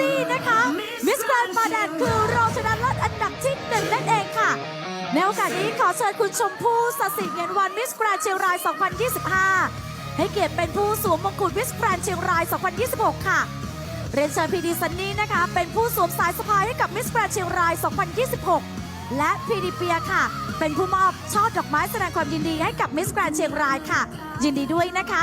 ตี้นะคะมิสแกรนด์มาแดนคือรองชนะเลิศอันดับที่หนึ่งนั่นเองค่ะ ในโอกาสนี้ขอเชิญคุณชมพู่สสิเงินวันมิสแกรนด์เชียงราย 2025 ให้เกียรติเป็นผู้สวมมงกุฎมิสแกรนด์เชียงราย 2026 ค่ะ เรนเชิญพีดีซันนี่นะคะ เป็นผู้สวมสายสะพายให้กับมิสแกรนด์เชียงราย 2026 และพีดีเปียค่ะ เป็นผู้มอบช่อดอกไม้แสดงความยินดีให้กับมิสแกรนด์เชียงรายค่ะ ยินดีด้วยนะคะ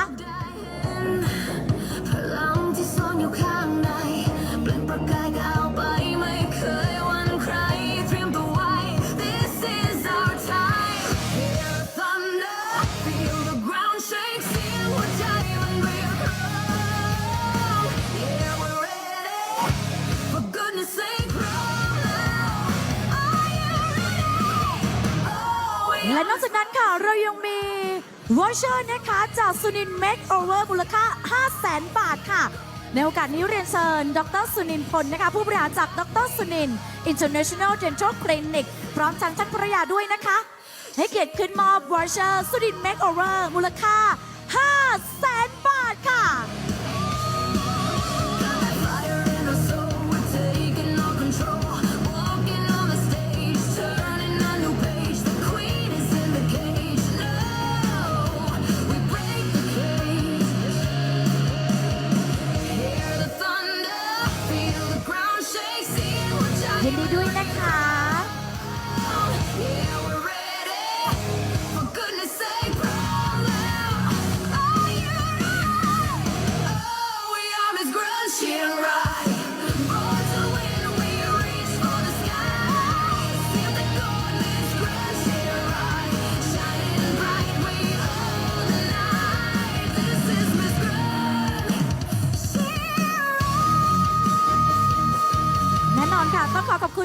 นอกจากนั้นค่ะ เรายังมีวอชเชอร์นะคะ จากสุนินเมคโอเวอร์มูลค่า 5 0 0แสนบาทค่ะ ในโอกาสนี้เรียนเชิญ ดรสุนินพลนะคะ ผู้บริหารจากดรสุนิน International Dental Clinic พร้อมทั้งท่านภรรยาด้วยนะคะ ให้เกียรติขึ้นมอบวอชเชอร์สุนินเมคโอเวอร์มูลค่า 5 0 0แสน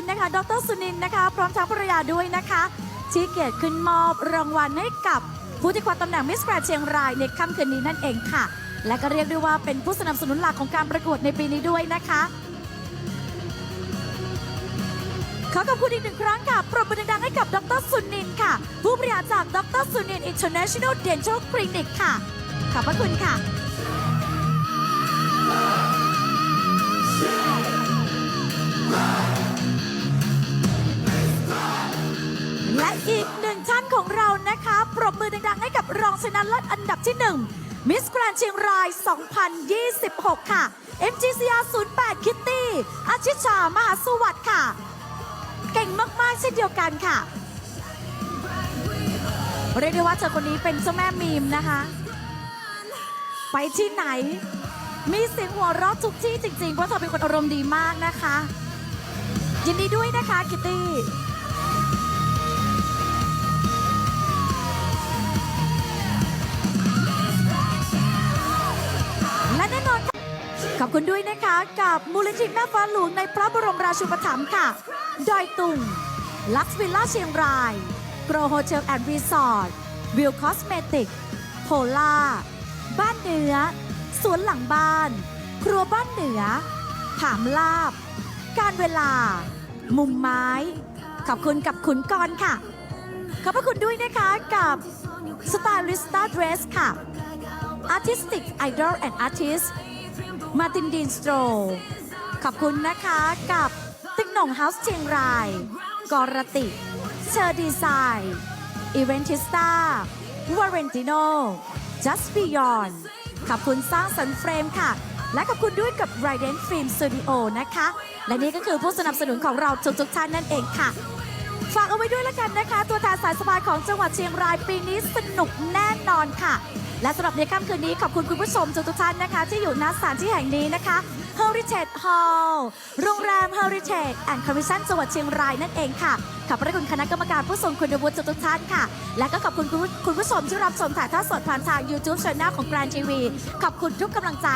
คุณนะคะ ดรสุนินนะคะ พร้อมทั้งภรรยาด้วยนะคะที่เกียรติขึ้นมอบรางวัลให้กับผู้ที่คว้าตำแหน่งมิสแกรนเชียงรายในค่ำคืนนี้นั่นเองค่ะ และก็เรียกได้ว่าเป็นผู้สนับสนุนหลักของการประกวดในปีนี้ด้วยนะคะ ขอขอบคุณอีกหนึ่งครั้งค่ะปรบมือดังๆให้กับดรสุนินค่ะ ผู้บริหารจากดรสุนิน International Dental Clinic ค่ะ ขอบพระคุณค่ะ กหนึ่งท่านของเรานะคะ ปรบมือดังๆ ให้กับรองชนะเลิศอันดับที่ 1 มิสแกรนเชียงราย 2026 ค่ะ MGCR 08 คิตตี้อาชิชา มหาสุวัสดิ์ค่ะ เก่งมาก ๆ เช่นเดียวกันค่ะ เรียกได้ว่าเธอคนนี้เป็นเจ้าแม่มีมนะคะ ไปที่ไหน มีเสียงหัวเราะทุกที่จริงๆ เพราะเธอเป็นคนอารมณ์ดีมากนะคะ ยินดีด้วยนะคะคิตตี้ ขอบคุณด้วยนะคะกับมูลนิธิแม่ฟ้าหลวงในพระบรมราชูปถัมภ์ค่ะ ดอยตุงลักซ์วิลล่าเชียงรายโกรโฮเทลแอนด์รีสอร์ทวิวคอสเมติกโพล่า บ้านเหนือสวนหลังบ้าน ครัวบ้านเหนือถามลาบ การเวลา มุมไม้ ขอบคุณกับขุนกรค่ะ ขอบพระคุณด้วยนะคะกับ Stylista Dress ค่ะ Artistic Idol and Artist มาตินดีนสโตร ขอบคุณนะคะกับติ๊กหน่งเฮาส์เชียงราย กรติ เชอร์ดีไซน์อีเวนติสตาวาเรนติโน Just Beyond ขอบคุณสร้างสรรค์เฟรมค่ะ และขอบคุณด้วยกับ r i d e n Film Studio นะคะ และนี่ก็คือผู้สนับสนุนของเราทุกๆท่านนั่นเองค่ะฝากเอาไว้ด้วยละกันนะคะ ตัวแทนสายสบายของจังหวัดเชียงรายปีนี้สนุกแน่นอนค่ะ และสำหรับในค่ำคืนนี้ขอบคุณคุณผู้ชมทุกท่านนะคะ ที่อยู่ณสถานที่แห่งนี้นะคะ Heritage Hall โรงแรม Heritage and Commission จังหวัดเชียงรายนั่นเองค่ะขอบพระคุณคณะกรรมการผู้ทรงคุณวุฒิทุกท่านค่ะ และก็ขอบคุณคุณผู้ชมที่รับชมถ่ายทอดสดผ่านทาง YouTube Channel ของ Grand TV ขอบคุณทุกกำลังใจ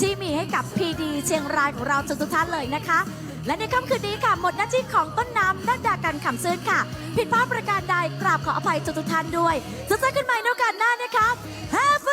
ที่มีให้กับ PD เชียงรายของเราทุกท่านเลยนะคะ และในค่ำคืนนี้ค่ะ หมดหน้าที่ของต้นน้ำนักดากันขำซื่นค่ะ ผิดพลาดประการใดกราบขออภัยทุกท่านด้วยจะเจอกันใหม่ในโอกาสหน้านะคะ Have